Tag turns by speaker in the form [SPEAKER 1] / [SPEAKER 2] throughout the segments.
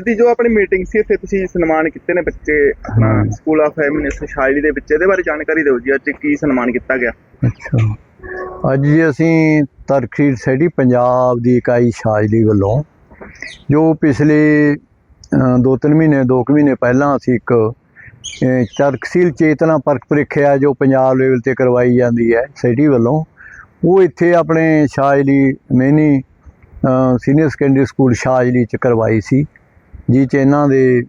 [SPEAKER 1] ਅੱਜ ਦੀ ਜੋ ਆਪਣੀ ਮੀਟਿੰਗ ਸੀ ਇੱਥੇ ਤੁਸੀਂ ਸਨਮਾਨ ਕੀਤੇ ਨੇ ਬੱਚੇ ਆਪਣਾ। ਸਕੂਲ ਆਫ ਫੈਮਿਨਿਸਟ ਸ਼ਾਇਲੀ ਦੇ ਵਿੱਚ। ਇਹਦੇ ਬਾਰੇ ਜਾਣਕਾਰੀ ਦਿਓ ਜੀ ਅੱਜ ਕੀ ਸਨਮਾਨ ਕੀਤਾ ਗਿਆ?
[SPEAKER 2] ਅੱਛਾ। ਅੱਜ ਜੀ ਅਸੀਂ ਤਰਕਸ਼ੀਲ ਸੈਡੀ ਪੰਜਾਬ ਦੀ ਇਕਾਈ ਸ਼ਾਜਲੀ ਵੱਲੋਂ ਜੋ ਪਿਛਲੇ ਅ, ਦੋ ਤਿੰਨ ਮਹੀਨੇ ਦੋ ਕੁ ਮਹੀਨੇ ਪਹਿਲਾਂ ਅਸੀਂ ਇੱਕ ਅ, ਤਰਕਸ਼ੀਲ ਚੇਤਨਾ ਪਰਖ ਪ੍ਰੀਖਿਆ ਜੋ ਪੰਜਾਬ ਲੈਵਲ ਤੇ ਕਰਵਾਈ ਜਾਂਦੀ ਹੈ ਸੈਡੀ ਵੱਲੋਂ ਉਹ ਇੱਥੇ ਆਪਣੇ ਸ਼ਾਜਲੀ ਮੈਨੀ ਸੀਨੀਅਰ ਸੈਕੰਡਰੀ ਸਕੂਲ ਸ਼ਾਜਲੀ ਚ ਕਰਵਾਈ ਸੀ। ਜਿਹ ਚ ਇਹਨਾਂ ਦੇ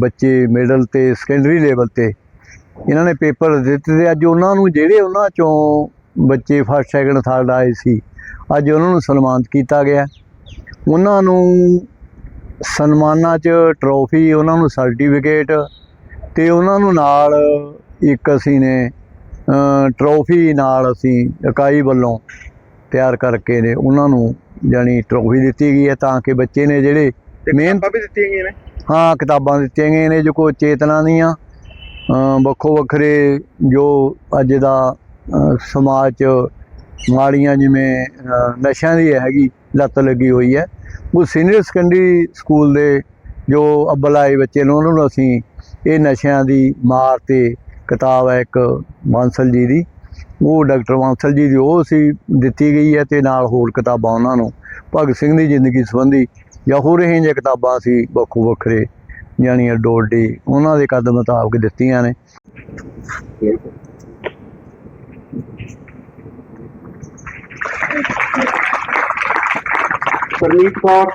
[SPEAKER 2] ਬੱਚੇ ਮਿਡਲ ਤੇ ਸੈਕੰਡਰੀ ਲੈਵਲ ਤੇ ਇਹਨਾਂ ਨੇ ਪੇਪਰ ਦਿੱਤੇ ਤੇ ਅੱਜ ਉਹਨਾਂ ਨੂੰ ਜਿਹੜੇ ਉਹਨਾਂ ਚੋਂ ਬੱਚੇ ਫਸਟ ਸੈਕੰਡ ਥਰਡ ਆਏ ਸੀ, ਅੱਜ ਉਹਨਾਂ ਨੂੰ ਸਨਮਾਨਿਤ ਕੀਤਾ ਗਿਆ। ਉਹਨਾਂ ਨੂੰ ਸਨਮਾਨਾਂ 'ਚ ਟਰੋਫੀ ਉਹਨਾਂ ਨੂੰ ਸਰਟੀਫਿਕੇਟ ਤੇ ਉਹਨਾਂ ਨੂੰ ਨਾਲ ਇੱਕ ਅਸੀਂ ਨੇ ਟਰੋਫੀ ਨਾਲ ਅਸੀਂ ਇਕਾਈ ਵੱਲੋਂ ਤਿਆਰ ਕਰਕੇ ਨੇ ਉਹਨਾਂ ਨੂੰ ਜਾਨੀ ਟਰੋਫੀ ਦਿੱਤੀ ਗਈ ਹੈ ਤਾਂ ਕਿ ਬੱਚੇ ਨੇ ਜਿਹੜੇ ਮਿਹਨਤ-
[SPEAKER 1] ਵੀ ਦਿੱਤੀਆਂ ਗਈਆਂ ਨੇ।
[SPEAKER 2] ਹਾਂ ਕਿਤਾਬਾਂ ਦਿੱਤੀਆਂ ਗਈਆਂ ਨੇ ਜੋ ਕੋ ਚੇਤਨਾ ਦੀਆਂ ਵੱਖੋ ਵੱਖਰੇ ਜੋ ਅੱਜ ਦਾ ਸਮਾਜ 'ਚ ਮਾੜੀਆਂ ਜਿਵੇਂ ਨਸ਼ਿਆਂ ਦੀ ਹੈਗੀ ਲੱਤ ਲੱਗੀ ਹੋਈ ਹੈ। ਉਹ ਸੀਨੀਅਰ ਸੈਕੰਡਰੀ ਸਕੂਲ ਦੇ ਜੋ ਆਏ ਬੱਚੇ ਨੇ ਉਹਨਾਂ ਨੂੰ ਅਸੀਂ ਇਹ ਨਸ਼ਿਆਂ ਦੀ ਮਾਰ ਤੇ ਕਿਤਾਬ ਹੈ ਇੱਕ ਬਾਂਸਲ ਜੀ ਦੀ। ਉਹ ਡਾਕਟਰ ਬਾਂਸਲ ਜੀ ਦੀ ਉਹ ਸੀ ਦਿੱਤੀ ਗਈ ਹੈ ਤੇ ਨਾਲ ਹੋਰ ਕਿਤਾਬਾਂ ਉਹਨਾਂ ਨੂੰ। ਭਗਤ ਸਿੰਘ ਦੀ ਜ਼ਿੰਦਗੀ ਸੰਬੰਧੀ ਜਾਂ ਹੋਰ ਇਹ ਜਿਹੀਆਂ ਕਿਤਾਬਾਂ ਸੀ ਵੱਖੋ ਵੱਖਰੇ ਜਾਣੀ ਡੋਡੀ ਉਹਨਾਂ ਦੇ ਕਦਮ ਮੁਤਾਬਕ ਦਿੱਤੀਆਂ ਨੇ।
[SPEAKER 1] ਸਰਨੀਤ Kaur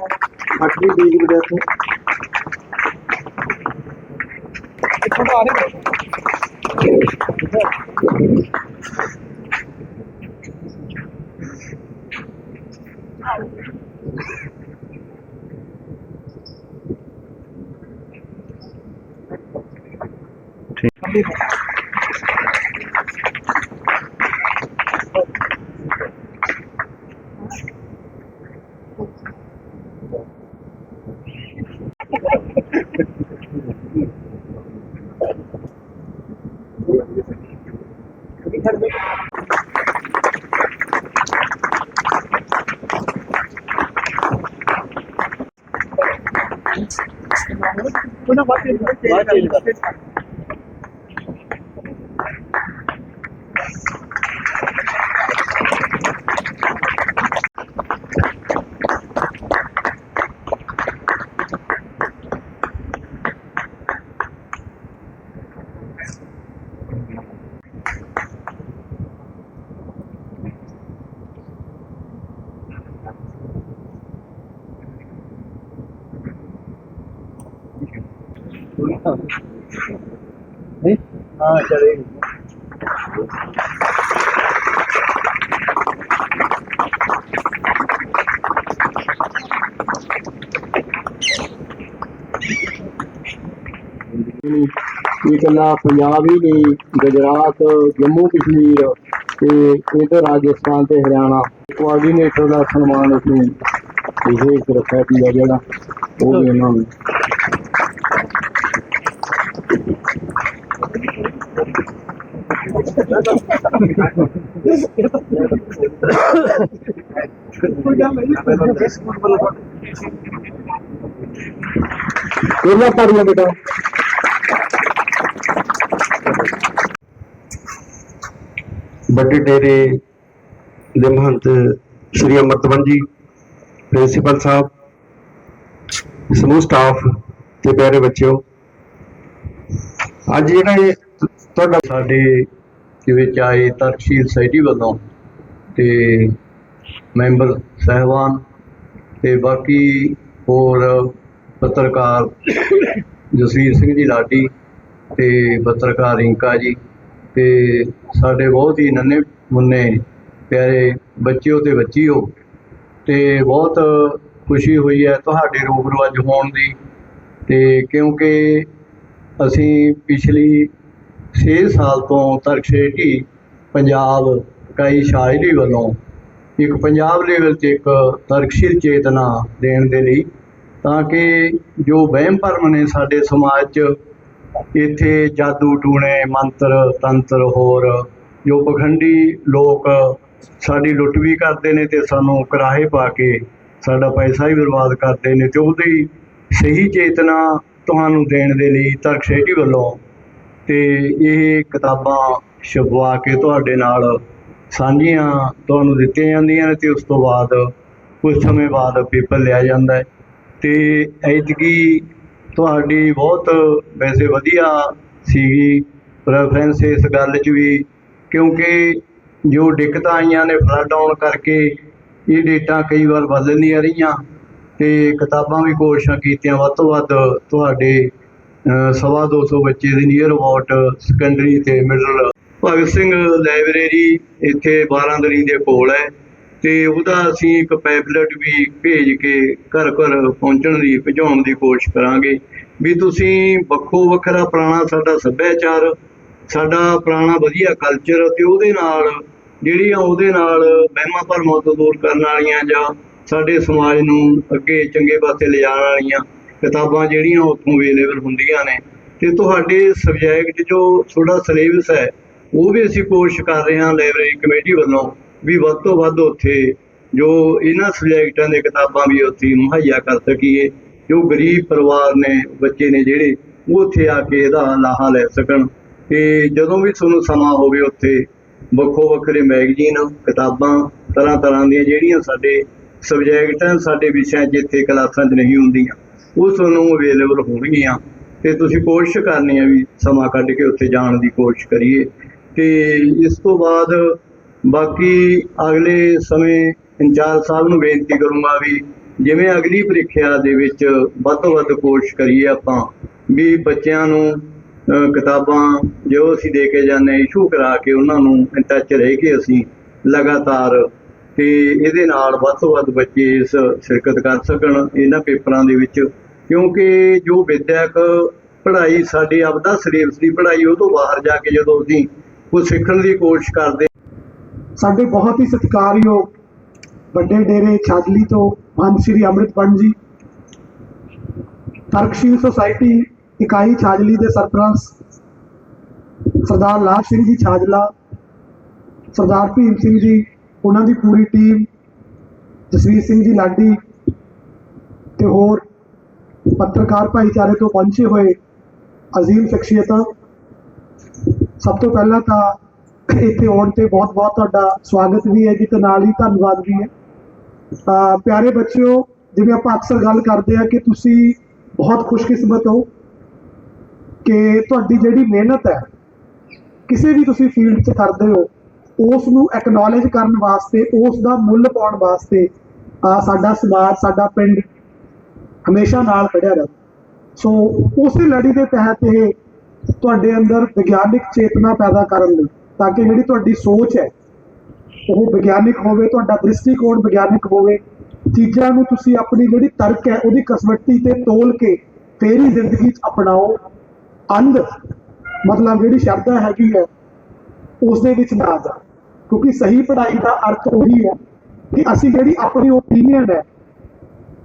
[SPEAKER 1] 준비해. Bueno, va a ser, va a ser, ਵਿਦਿਆਰਥੀ
[SPEAKER 2] ਹਾਂ ਚਲੇ
[SPEAKER 3] ਇਹ ਇਕੱਲਾ ਪੰਜਾਬ ਹੀ ਨਹੀਂ ਗੁਜਰਾਤ, ਜੰਮੂ ਕਸ਼ਮੀਰ ਤੇ ਇਧਰ ਰਾਜਸਥਾਨ ਤੇ ਹਰਿਆਣਾ। ਕੋਆਰਡੀਨੇਟਰ ਦਾ ਸਨਮਾਨ ਉਸਨੂੰ ਵਿਸ਼ੇਸ਼ ਰੱਖਿਆ ਗਿਆ ਜਿਹੜਾ, ਉਹ ਵੀ ਉਹਨਾਂ ਨੂੰ। ਕਿਹਨਾਂ ਪੜੀਆਂ ਬੇਟਾ?
[SPEAKER 4] ਵੱਡੇ ਡੇਰੇ ਦੇ ਮਹੰਤ ਸ਼੍ਰੀ ਅਮਰਤਵਨ ਜੀ ਪ੍ਰਿੰਸੀਪਲ ਸਾਹਿਬ ਸਮੂਹ ਸਟਾਫ ਤੇ ਪਿਆਰੇ ਬੱਚਿਓ ਅੱਜ ਜਿਹੜਾ ਇਹ ਤੁਹਾਡਾ
[SPEAKER 2] ਸਾਡੇ ਦੇ ਵਿੱਚ ਆਏ ਤਰਕਸ਼ੀਲ ਸੋਸਾਇਟੀ ਵੱਲੋਂ ਤੇ ਮੈਂਬਰ ਸਹਿਬਾਨ ਤੇ ਬਾਕੀ ਹੋਰ ਪੱਤਰਕਾਰ ਜਸਵੀਰ ਸਿੰਘ ਜੀ ਲਾਡੀ ਤੇ ਪੱਤਰਕਾਰ ਰਿੰਕਾ ਜੀ ਤੇ ਸਾਡੇ ਬਹੁਤ ਹੀ ਨੰਨੇ ਮੁੰਨੇ ਪਿਆਰੇ ਬੱਚਿਓ ਤੇ ਬੱਚੀਓ ਤੇ ਬਹੁਤ ਖੁਸ਼ੀ ਹੋਈ ਹੈ ਤੁਹਾਡੇ ਰੂਬਰੂ ਅੱਜ ਹੋਣ ਦੀ ਤੇ ਕਿਉਂਕਿ ਅਸੀਂ ਪਿਛਲੀ 6 ਸਾਲ ਤੋਂ ਤਰਕਸ਼ੇਟੀ ਪੰਜਾਬ ਇਕਾਈ ਸ਼ਾਇਰੀ ਵੱਲੋਂ ਇੱਕ ਪੰਜਾਬ ਲੈਵਲ ਤੇ ਇੱਕ ਤਰਕਸ਼ੀਲ ਚੇਤਨਾ ਦੇਣ ਦੇ ਲਈ, ਤਾਂ ਕਿ ਜੋ ਵਹਿਮ ਭਰਮ ਨੇ ਸਾਡੇ ਸਮਾਜ 'ਚ, ਇੱਥੇ ਜਾਦੂ ਟੂਣੇ, ਮੰਤਰ, ਤੰਤਰ ਹੋਰ, ਜੋ ਪਖੰਡੀ ਲੋਕ ਸਾਡੀ ਲੁੱਟ ਵੀ ਕਰਦੇ ਨੇ ਤੇ ਸਾਨੂੰ ਕਰਾਹੇ ਪਾ ਕੇ ਸਾਡਾ ਪੈਸਾ ਹੀ ਬਰਬਾਦ ਕਰਦੇ ਨੇ ਤੇ ਉਹਦੀ ਸਹੀ ਚੇਤਨਾ ਤੁਹਾਨੂੰ ਦੇਣ ਦੇ ਲਈ ਤਰਕਸ਼ੇਟੀ ਵੱਲੋਂ ਤੇ ਇਹ ਕਿਤਾਬਾਂ ਛਪਵਾ ਕੇ ਤੁਹਾਡੇ ਨਾਲ ਸਾਂਝੀਆਂ ਤੁਹਾਨੂੰ ਦਿੱਤੀਆਂ ਜਾਂਦੀਆਂ ਨੇ ਤੇ ਉਸ ਤੋਂ ਬਾਅਦ ਕੁਝ ਸਮੇਂ ਬਾਅਦ ਪੇਪਰ ਲਿਆ ਜਾਂਦਾ ਹੈ। ਤੇ ਐਤਕੀ ਤੁਹਾਡੀ ਬਹੁਤ ਵੈਸੇ ਵਧੀਆ ਸੀਗੀ ਪ੍ਰੈਫਰੈਂਸ ਇਸ ਗੱਲ 'ਚ ਵੀ, ਕਿਉਂਕਿ ਜੋ ਦਿੱਕਤਾਂ ਆਈਆਂ ਨੇ ਫਲੱਡ ਆਉਣ ਕਰਕੇ ਇਹ ਡੇਟਾਂ ਕਈ ਵਾਰ ਬਦਲਦੀਆਂ ਰਹੀਆਂ ਤੇ ਕਿਤਾਬਾਂ ਵੀ ਕੋਸ਼ਿਸ਼ਾਂ ਕੀਤੀਆਂ ਵੱਧ ਤੋਂ ਵੱਧ ਤੁਹਾਡੇ ਸਵਾ ਦੋ ਸੌ ਬੱਚੇ ਦੀ ਨੀਅਰ ਅਬਾਊਟ ਸੈਕੰਡਰੀ ਤੇ ਮਿਡਲ ਭਗਤ ਸਿੰਘ ਲਾਇਬ੍ਰੇਰੀ ਇੱਥੇ ਬਾਰਾਂਦਰੀ ਦੇ ਕੋਲ ਹੈ ਤੇ ਉਹਦਾ ਅਸੀਂ ਇੱਕ ਪੈਪਲੇਟ ਵੀ ਭੇਜ ਕੇ ਘਰ ਘਰ ਪਹੁੰਚਣ ਦੀ ਪਹੁੰਚਾਉਣ ਦੀ ਕੋਸ਼ਿਸ਼ ਕਰਾਂਗੇ ਵੀ ਤੁਸੀਂ ਵੱਖੋ ਵੱਖਰਾ ਪੁਰਾਣਾ ਸਾਡਾ ਸੱਭਿਆਚਾਰ, ਸਾਡਾ ਪੁਰਾਣਾ ਵਧੀਆ ਕਲਚਰ ਤੇ ਉਹਦੇ ਨਾਲ, ਜਿਹੜੀਆਂ ਉਹਦੇ ਨਾਲ ਵਹਿਮਾਂ ਭਰਮਾਂ ਤੋਂ ਦੂਰ ਕਰਨ ਵਾਲੀਆਂ ਜਾਂ ਸਾਡੇ ਸਮਾਜ ਨੂੰ ਅੱਗੇ ਚੰਗੇ ਪਾਸੇ ਲਿਜਾਣ ਵਾਲੀਆਂ ਕਿਤਾਬਾਂ ਜਿਹੜੀਆਂ ਉੱਥੋਂ ਅਵੇਲੇਬਲ ਹੁੰਦੀਆਂ ਨੇ ਤੇ ਤੁਹਾਡੇ ਸਬਜੈਕਟ ਜੋ ਤੁਹਾਡਾ ਸਿਲੇਬਸ ਹੈ, ਉਹ ਵੀ ਅਸੀਂ ਕੋਸ਼ਿਸ਼ ਕਰ ਰਹੇ ਹਾਂ ਲਾਇਬ੍ਰੇਰੀ ਕਮੇਟੀ ਵੱਲੋਂ ਵੀ ਵੱਧ ਤੋਂ ਵੱਧ ਉੱਥੇ ਜੋ ਇਹਨਾਂ ਸਬਜੈਕਟਾਂ ਦੇ ਕਿਤਾਬਾਂ ਵੀ ਉੱਥੇ ਮੁਹੱਈਆ ਕਰ ਸਕੀਏ, ਜੋ ਗਰੀਬ ਪਰਿਵਾਰ ਨੇ, ਬੱਚੇ ਨੇ ਜਿਹੜੇ, ਉਹ ਉੱਥੇ ਆ ਕੇ ਇਹਦਾ ਲਾਹਾ ਲੈ ਸਕਣ। ਤੇ ਜਦੋਂ ਵੀ ਤੁਹਾਨੂੰ ਸਮਾਂ ਹੋਵੇ ਉੱਥੇ, ਵੱਖੋ ਵੱਖਰੇ ਮੈਗਜ਼ੀਨ ਕਿਤਾਬਾਂ, ਤਰ੍ਹਾਂ ਤਰ੍ਹਾਂ ਦੀਆਂ ਜਿਹੜੀਆਂ ਸਾਡੇ ਸਬਜੈਕਟਾਂ ਸਾਡੇ ਵਿਸ਼ਿਆਂ ਜਿੱਥੇ ਕਲਾਸਾਂ 'ਚ ਨਹੀਂ ਹੁੰਦੀਆਂ। ਉਹ ਤੁਹਾਨੂੰ ਅਵੇਲੇਬਲ ਹੋਣਗੀਆਂ। ਤੇ ਤੁਸੀਂ ਕੋਸ਼ਿਸ਼ ਕਰਨੀ ਹੈ ਵੀ ਸਮਾਂ ਕੱਢ ਕੇ ਉੱਥੇ ਜਾਣ ਦੀ ਕੋਸ਼ਿਸ਼ ਕਰੀਏ। ਤੇ ਇਸ ਤੋਂ ਬਾਅਦ ਬਾਕੀ ਅਗਲੇ ਸਮੇਂ ਇੰਚਾਰਜ ਸਾਹਿਬ ਨੂੰ ਬੇਨਤੀ ਕਰੂੰਗਾ ਵੀ ਜਿਵੇਂ ਅਗਲੀ ਪ੍ਰੀਖਿਆ ਦੇ ਵਿੱਚ ਵੱਧ ਤੋਂ ਵੱਧ ਕੋਸ਼ਿਸ਼ ਕਰੀਏ ਆਪਾਂ ਵੀ ਬੱਚਿਆਂ ਨੂੰ ਕਿਤਾਬਾਂ ਜੋ ਅਸੀਂ ਦੇ ਕੇ ਜਾਂਦੇ ਇਸ਼ੂ ਕਰਾ ਕੇ ਉਹਨਾਂ ਨੂੰ ਇਨ ਟੱਚ ਰਹਿ ਕੇ ਅਸੀਂ ਲਗਾਤਾਰ ਤੇ ਇਹਦੇ ਨਾਲ ਵੱਧ ਤੋਂ ਵੱਧ ਬੱਚੇ ਇਸ ਸ਼ਿਰਕਤ ਕਰ ਸਕਣ। ਇਹਨਾਂ ਪੇਪਰਾਂ ਦੇ ਵਿੱਚ ਕਿਉਂਕਿ ਜੋ ਵਿਦਿਅਕ ਪੜ੍ਹਾਈ ਸਾਡੇ ਆਪਦਾ ਸਿਲੇਬਸ ਦੀ ਪੜ੍ਹਾਈ, ਉਹ ਤੋਂ ਬਾਹਰ ਜਾ ਕੇ ਜਦੋਂ ਅਸੀਂ ਕੁਝ ਸਿੱਖਣ ਦੀ ਕੋਸ਼ਿਸ਼ ਕਰਦੇ
[SPEAKER 5] ਸਾਡੇ ਬਹੁਤ ਹੀ ਸਤਿਕਾਰਯੋਗ ਵੱਡੇ ਡੇਰੇ ਛਾਜਲੀ ਤੋਂ ਮਨ ਸ੍ਰੀ ਅੰਮ੍ਰਿਤਪੰਡ ਜੀ, ਤਰਕਸ਼ੀਲ ਸੁਸਾਇਟੀ ਇਕਾਈ ਛਾਜਲੀ ਦੇ ਸਰਪ੍ਰਸਤ ਸਰਦਾਰ ਲਾਭ ਸਿੰਘ ਜੀ ਛਾਜਲਾ, ਸਰਦਾਰ ਭੀਮ ਸਿੰਘ ਜੀ, ਉਹਨਾਂ ਦੀ ਪੂਰੀ ਟੀਮ ਜਸਵੀਰ ਸਿੰਘ ਜੀ ਲਾਡੀ ਤੇ ਹੋਰ ਪੱਤਰਕਾਰ ਭਾਈਚਾਰੇ ਤੋਂ ਪਹੁੰਚੇ ਹੋਏ ਅਜ਼ੀਮ ਸ਼ਖਸੀਅਤਾਂ। ਸਭ ਤੋਂ ਪਹਿਲਾਂ ਤਾਂ ਇੱਥੇ ਆਉਣ ਤੇ ਬਹੁਤ ਬਹੁਤ ਤੁਹਾਡਾ ਸਵਾਗਤ ਵੀ ਹੈ ਜੀ ਤੇ ਨਾਲ ਹੀ ਧੰਨਵਾਦ ਵੀ ਹੈ। ਅਹ ਪਿਆਰੇ ਬੱਚਿਓ, ਜਿਵੇਂ ਆਪਾਂ ਅਕਸਰ ਗੱਲ ਕਰਦੇ ਆ ਕਿ ਤੁਸੀਂ ਬਹੁਤ ਖੁਸ਼ਕਿਸਮਤ ਹੋ ਕਿ ਤੁਹਾਡੀ ਜਿਹੜੀ ਮਿਹਨਤ ਹੈ, ਕਿਸੇ ਵੀ ਤੁਸੀਂ ਫੀਲਡ 'ਚ ਕਰਦੇ ਹੋ, ਉਸ ਨੂੰ ਐਕਨੋਲੇਜ ਕਰਨ ਵਾਸਤੇ, ਉਸ ਦਾ ਮੁੱਲ ਪਾਉਣ ਵਾਸਤੇ ਸਾਡਾ ਸਮਾਜ, ਸਾਡਾ ਪਿੰਡ ਹਮੇਸ਼ਾ ਨਾਲ ਖੜਿਆ ਰਹਿੰਦਾ ਸੋ ਉਸੇ ਲੜੀ ਦੇ ਤਹਿਤ ਇਹ ਤੁਹਾਡੇ ਅੰਦਰ ਵਿਗਿਆਨਿਕ ਚੇਤਨਾ ਪੈਦਾ ਕਰਨ ਲਈ, ਤਾਂ ਕਿ ਜਿਹੜੀ ਤੁਹਾਡੀ ਸੋਚ ਹੈ, ਉਹ ਵਿਗਿਆਨਿਕ ਹੋਵੇ, ਤੁਹਾਡਾ ਦ੍ਰਿਸ਼ਟੀਕੋਣ ਵਿਗਿਆਨਿਕ ਹੋਵੇ, ਚੀਜ਼ਾਂ ਨੂੰ ਤੁਸੀਂ ਆਪਣੀ ਜਿਹੜੀ ਤਰਕ ਹੈ, ਉਹਦੀ ਕਸਵੱਟੀ ਤੇ ਤੋਲ ਕੇ ਫੇਰ ਹੀ ਜ਼ਿੰਦਗੀ 'ਚ ਅਪਣਾਓ। ਅੰਧ ਮਤਲਬ ਜਿਹੜੀ ਸ਼ਰਧਾ ਹੈਗੀ ਹੈ ਉਸ ਦੇ ਵਿੱਚ ਨਾ ਜਾ ਕਿਉਂਕਿ ਸਹੀ ਪੜ੍ਹਾਈ ਦਾ ਅਰਥ ਉਹੀ ਹੈ ਕਿ ਅਸੀਂ ਜਿਹੜੀ ਆਪਣੀ ਓਪੀਨੀਅਨ ਹੈ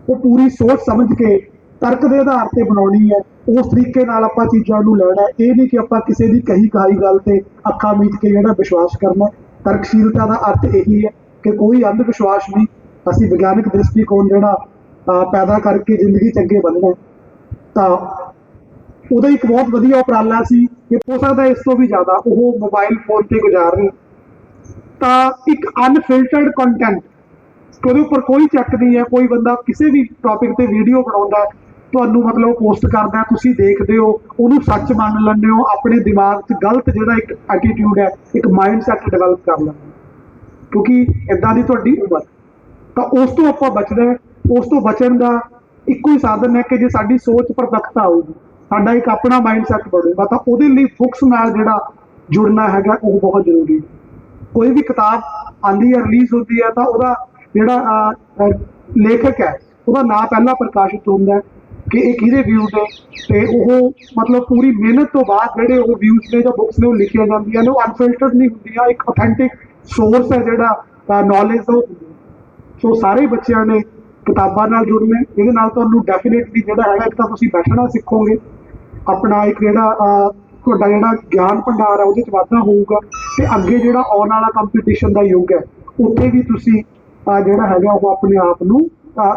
[SPEAKER 5] ਉਹ ਪੂਰੀ ਸੋਚ ਸਮਝ ਕੇ ਤਰਕ ਦੇ ਆਧਾਰ ਤੇ ਬਣਾਉਣੀ ਹੈ। ਉਸ ਤਰੀਕੇ ਨਾਲ ਆਪਾਂ ਚੀਜ਼ਾਂ ਨੂੰ ਲੈਣਾ ਇਹ ਨਹੀਂ ਕਿ ਆਪਾਂ ਕਿਸੇ ਦੀ ਕਹੀ ਕਹਾਈ ਗੱਲ ਤੇ ਅੱਖਾਂ ਮੀਚ ਕੇ ਜਿਹੜਾ ਵਿਸ਼ਵਾਸ ਕਰਨਾ ਤਰਕਸ਼ੀਲਤਾ ਦਾ ਅਰਥ ਇਹੀ ਹੈ ਕਿ ਕੋਈ ਅੰਧ ਵਿਸ਼ਵਾਸ ਨਹੀਂ। ਅਸੀਂ ਵਿਗਿਆਨਕ ਦ੍ਰਿਸ਼ਟੀਕੋਣ ਜਿਹੜਾ ਪੈਦਾ ਕਰਕੇ ਜ਼ਿੰਦਗੀ ਚੰਗੇ ਅੱਗੇ ਵਧਣਾ ਤਾਂ ਉਹਦਾ ਇੱਕ ਬਹੁਤ ਵਧੀਆ ਉਪਰਾਲਾ ਸੀ ਕਿ ਹੋ ਸਕਦਾ ਇਸ ਤੋਂ ਵੀ ਜ਼ਿਆਦਾ ਉਹ ਮੋਬਾਈਲ ਫੋਨ ਤੇ ਗੁਜ਼ਾਰ ਰਹੇ। ਤਾਂ ਇੱਕ ਅਨਫਿਲਟਰਡ ਕੰਟੈਂਟ ਉਹਦੇ ਉੱਪਰ ਕੋਈ ਚੱਕ ਨਹੀਂ ਹੈ, ਕੋਈ ਬੰਦਾ ਕਿਸੇ ਵੀ ਟੌਪਿਕ ਤੇ ਵੀਡੀਓ ਬਣਾਉਂਦਾ, ਤੁਹਾਨੂੰ ਮਤਲਬ ਪੋਸਟ ਕਰਦਾ, ਤੁਸੀਂ ਦੇਖਦੇ ਹੋ, ਉਹਨੂੰ ਸੱਚ ਮੰਨ ਲੈਂਦੇ ਹੋ, ਆਪਣੇ ਦਿਮਾਗ 'ਚ ਗਲਤ ਜਿਹੜਾ ਇੱਕ ਐਟੀਟਿਊਡ ਹੈ, ਇੱਕ ਮਾਈਂਡ ਸੈਟ ਡਿਵੈਲਪ ਕਰ ਲੈਂਦੇ ਕਿਉਂਕਿ ਇਦਾਂ ਦੀ ਤੁਹਾਡੀ ਉਮਰ। ਤਾਂ ਉਸ ਤੋਂ ਆਪਾਂ ਬਚਣਾ ਉਸ ਤੋਂ ਬਚਣ ਦਾ ਇੱਕੋ ਹੀ ਸਾਧਨ ਹੈ ਕਿ ਜੇ ਸਾਡੀ ਸੋਚ ਪਰਫੈਕਟ ਆਊਗੀ ਸਾਡਾ ਇੱਕ ਆਪਣਾ ਮਾਈਂਡ ਸੈਟ ਬਣੇਗਾ, ਤਾਂ ਉਹਦੇ ਲਈ ਬੁੱਕਸ ਨਾਲ ਜਿਹੜਾ ਜੁੜਨਾ ਹੈਗਾ, ਉਹ ਬਹੁਤ ਜ਼ਰੂਰੀ ਹੈ। ਕੋਈ ਵੀ ਕਿਤਾਬ ਆਂਦੀ ਹੈ ਰਿਲੀਜ਼ ਹੁੰਦੀ ਹੈ, ਤਾਂ ਉਹਦਾ ਜਿਹੜਾ ਲੇਖਕ ਹੈ, ਉਹਦਾ ਨਾਂ ਪਹਿਲਾਂ ਪ੍ਰਕਾਸ਼ਿਤ ਹੁੰਦਾ ਹੈ ਕਿ ਇਹ ਕਿਹਦੇ ਵਿਊਜ਼ ਨੇ ਤੇ ਉਹ ਮਤਲਬ ਪੂਰੀ ਮਿਹਨਤ ਤੋਂ ਬਾਅਦ ਜਿਹੜੇ ਉਹ ਵਿਊਜ਼ ਨੇ ਜਾਂ ਬੁੱਕਸ ਨੇ ਉਹ ਲਿਖੀਆਂ ਜਾਂਦੀਆਂ ਨੇ, ਉਹ ਅਨਫਿਲਟਰਡ ਨਹੀਂ ਹੁੰਦੀਆਂ, ਇੱਕ ਆਥੈਂਟਿਕ ਸੋਰਸ ਹੈ ਜਿਹੜਾ ਨੌਲੇਜ ਦਾ ਉਹ ਹੁੰਦਾ ਸੋ ਸਾਰੇ ਬੱਚਿਆਂ ਨੇ ਕਿਤਾਬਾਂ ਨਾਲ ਜੁੜਨਾ ਇਹਦੇ ਨਾਲ ਤੁਹਾਨੂੰ ਡੈਫੀਨੇਟਲੀ ਜਿਹੜਾ ਹੈਗਾ, ਇੱਕ ਤਾਂ ਤੁਸੀਂ ਬੈਠਣਾ ਸਿੱਖੋਗੇ, ਆਪਣਾ ਇੱਕ ਜਿਹੜਾ ਤੁਹਾਡਾ ਜਿਹੜਾ ਗਿਆਨ ਭੰਡਾਰ ਹੈ, ਉਹਦੇ ਚ ਵਾਧਾ ਹੋਊਗਾ, ਤੇ ਅੱਗੇ ਜਿਹੜਾ ਆਉਣ ਵਾਲਾ ਕੰਪੀਟੀਸ਼ਨ ਦਾ ਯੁੱਗ ਹੈ, ਉੱਥੇ ਵੀ ਤੁਸੀਂ ਅਹ, ਜਿਹੜਾ ਹੈਗਾ ਉਹ ਆਪਣੇ ਆਪ ਨੂੰ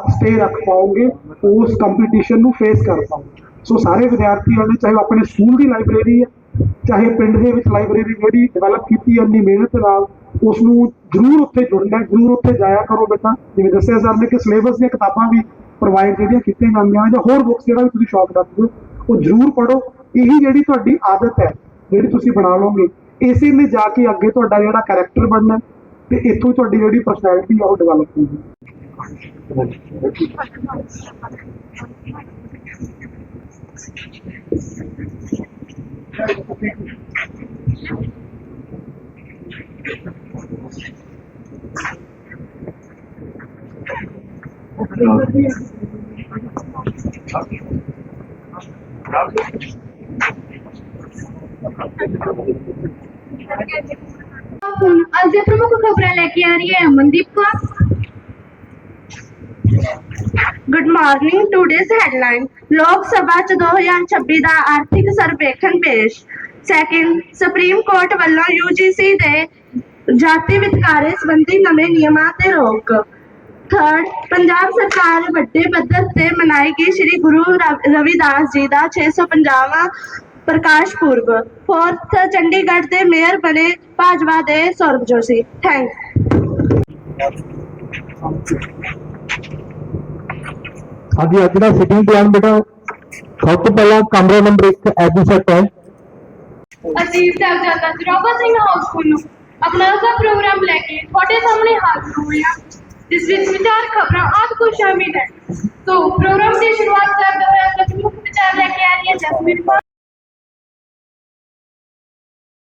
[SPEAKER 5] ਸਟੇ ਰੱਖ ਪਾਓਗੇ ਉਸ ਕੰਪੀਟੀਸ਼ਨ ਨੂੰ ਫੇਸ ਕਰ ਪਾਉਂਗੇ ਸੋ ਸਾਰੇ ਵਿਦਿਆਰਥੀਆਂ ਨੇ ਚਾਹੇ ਉਹ ਆਪਣੇ ਸਕੂਲ ਦੀ ਲਾਇਬ੍ਰੇਰੀ ਹੈ ਚਾਹੇ ਪਿੰਡ ਦੇ ਵਿੱਚ ਲਾਇਬ੍ਰੇਰੀ ਜਿਹੜੀ ਡਿਵੈਲਪ ਕੀਤੀ ਹੈ ਇੰਨੀ ਮਿਹਨਤ ਨਾਲ ਉਸ ਨੂੰ ਜ਼ਰੂਰ ਉੱਥੇ ਜੁੜਨਾ ਜ਼ਰੂਰ ਉੱਥੇ ਜਾਇਆ ਕਰੋ ਬੇਟਾ। ਜਿਵੇਂ ਦੱਸਿਆ ਸਰ ਨੇ ਕਿ ਸਿਲੇਬਸ ਦੀਆਂ ਕਿਤਾਬਾਂ ਵੀ ਪ੍ਰੋਵਾਈਡ ਜਿਹੜੀਆਂ ਕੀਤੀਆਂ ਜਾਂਦੀਆਂ ਨੇ ਜਾਂ ਹੋਰ ਬੁੱਕਸ ਜਿਹੜਾ ਵੀ ਤੁਸੀਂ ਸ਼ੌਕ ਰੱਖਦੇ ਹੋ ਉਹ ਜ਼ਰੂਰ ਪੜੋ ਇਹੀ ਜਿਹੜੀ ਤੁਹਾਡੀ ਆਦਤ ਹੈ ਜਿਹੜੀ ਤੁਸੀਂ ਬਣਾ ਲਓਗੇ ਇਸੇ ਨੇ ਜਾ ਕੇ ਅੱਗੇ ਤੁਹਾਡਾ ਜਿਹੜਾ ਕੈਰੈਕਟਰ ਬਣਨਾ ਤੇ ਇੱਥੋਂ ਹੀ ਤੁਹਾਡੀ ਜਿਹੜੀ ਪਰਸਨੈਲਿਟੀ ਆ ਉਹ ਡਿਵੈਲਪ ਹੋਊਗੀ
[SPEAKER 6] ਹੁਣ ਅੱਜ ਦੇ ਪ੍ਰਮੁੱਖ ਖਬਰਾਂ ਲੈ ਕੇ ਆ ਰਹੀ ਹੈ Amandeep Kaur. Good morning today's headline Lok Sabha ਚ 2026 ਦਾ ਆਰਥਿਕ ਸਰਵੇਖਣ ਪੇਸ਼। ਸੈਕਿੰਡ ਸੁਪਰੀਮ ਕੋਰਟ ਵੱਲੋਂ ਯੂਜੀਸੀ ਦੇ ਜਾਤੀ ਵਿਤਕਾਰੇ ਸੰਬੰਧੀ ਨਵੇਂ ਨਿਯਮਾਂ ਤੇ ਰੋਕ। ਥਰਡ ਪੰਜਾਬ ਸਰਕਾਰ ਵੱਡੇ ਪੱਧਰ ਤੇ ਮਨਾਈ ਗਈ ਸ੍ਰੀ ਗੁਰੂ ਰਵਿਦਾਸ ਜੀ ਦਾ 650ਵਾਂ ਪ੍ਰਕਾਸ਼ ਪੁਰਬ ਫੋਰਥ ਚੰਡੀਗੜ੍ਹ ਦੇ ਮੇਅਰ ਬਣੇ ਭਾਜਪਾ ਦੇ ਸੌਰਭ ਜੋਸ਼ੀ ਥੈਂਕ
[SPEAKER 3] ਹਾਂਜੀ ਅੱਜ ਦਾ ਸਿਟਿੰਗ ਪਲਾਨ ਬੇਟਾ ਸਭ ਤੋਂ ਪਹਿਲਾਂ ਕਮਰਾ ਨੰਬਰ 1 ਐਡਮਿਸ਼ਨ ਹੈ।
[SPEAKER 6] ਅਸੀਂ ਸਾਹਿਬਜ਼ਾਦਾ ਜਰੋਬਾ ਸਿੰਘ ਹਾਊਸ ਸਕੂਲ ਨੂੰ ਆਪਣਾ ਅਗਲਾ ਪ੍ਰੋਗਰਾਮ ਲੈ ਕੇ ਤੁਹਾਡੇ ਸਾਹਮਣੇ ਹਾਜ਼ਰ ਹੋਏ ਹਾਂ। ਜਿਸ ਵਿੱਚ ਵਿਚਾਰ ਖਬਰਾਂ ਆਦਿ ਕੁਝ ਸ਼ਾਮਿਲ ਹੈ। ਸੋ ਪ੍ਰੋਗਰਾਮ ਦੀ ਸ਼ੁਰੂਆਤ ਕਰਦੇ ਹੋਏ ਅੱਜ ਮੁੱਖ ਵਿਚਾਰ ਲੈ ਕੇ ਆ ਰਹੀ ਹੈ ਜਸਮੀਨ